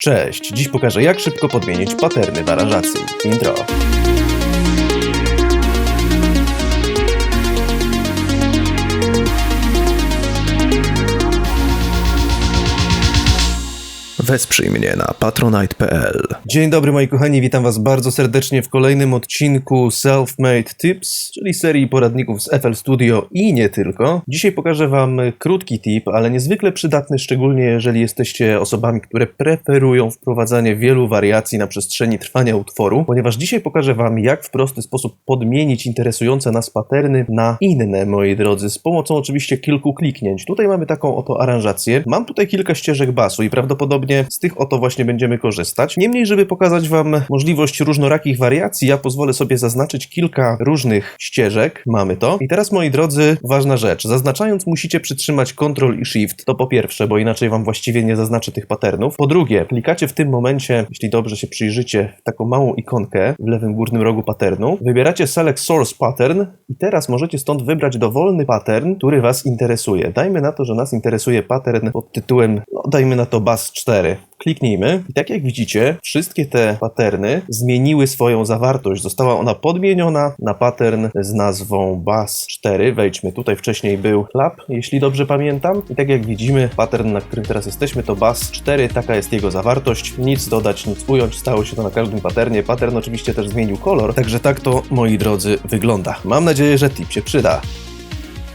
Cześć, dziś pokażę jak szybko podmienić paterny w aranżacji. Intro. Wesprzyj mnie na patronite.pl. Dzień dobry moi kochani, witam was bardzo serdecznie w kolejnym odcinku Self-Made Tips, czyli serii poradników z FL Studio i nie tylko. Dzisiaj pokażę wam krótki tip, ale niezwykle przydatny, szczególnie jeżeli jesteście osobami, które preferują wprowadzanie wielu wariacji na przestrzeni trwania utworu, ponieważ dzisiaj pokażę wam jak w prosty sposób podmienić interesujące nas paterny na inne, moi drodzy, z pomocą oczywiście kilku kliknięć. Tutaj mamy taką oto aranżację. Mam tutaj kilka ścieżek basu i prawdopodobnie z tych oto właśnie będziemy korzystać. Niemniej, żeby pokazać Wam możliwość różnorakich wariacji, ja pozwolę sobie zaznaczyć kilka różnych ścieżek. Mamy to. I teraz, moi drodzy, ważna rzecz. Zaznaczając musicie przytrzymać Ctrl i Shift. To po pierwsze, bo inaczej Wam właściwie nie zaznaczy tych patternów. Po drugie, klikacie w tym momencie, jeśli dobrze się przyjrzycie, w taką małą ikonkę w lewym górnym rogu patternu. Wybieracie Select Source Pattern i teraz możecie stąd wybrać dowolny pattern, który Was interesuje. Dajmy na to, że nas interesuje pattern pod tytułem, no dajmy na to Bass 4. Kliknijmy i tak jak widzicie, wszystkie te patterny zmieniły swoją zawartość. Została ona podmieniona na pattern z nazwą Bass 4. Wejdźmy, tutaj wcześniej był Clap, jeśli dobrze pamiętam. I tak jak widzimy, pattern, na którym teraz jesteśmy, to Bass 4. Taka jest jego zawartość. Nic dodać, nic ująć. Stało się to na każdym patternie. Pattern oczywiście też zmienił kolor, także tak to, moi drodzy, wygląda. Mam nadzieję, że tip się przyda.